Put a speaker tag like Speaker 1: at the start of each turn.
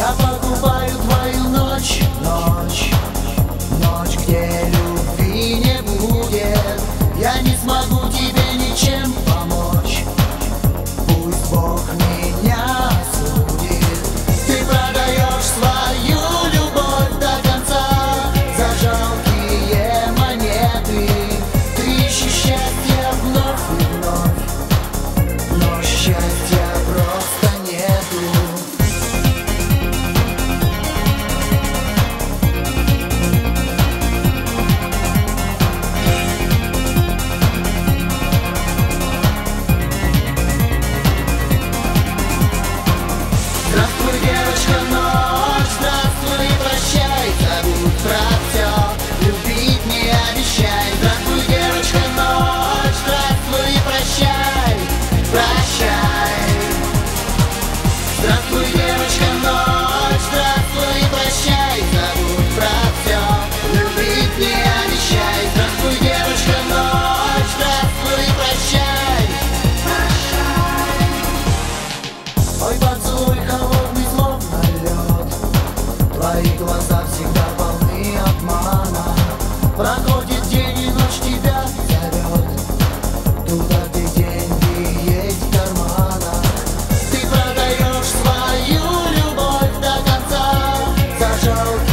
Speaker 1: Я покупаю твою ночь, ночь, ночь, где любви не будет. Я не смогу тебе ничем помочь. Пусть Бог меня Проходит день и ночь тебя зовет. Туда, где деньги есть в карманах. Ты продаешь свою любовь до конца. За жалкие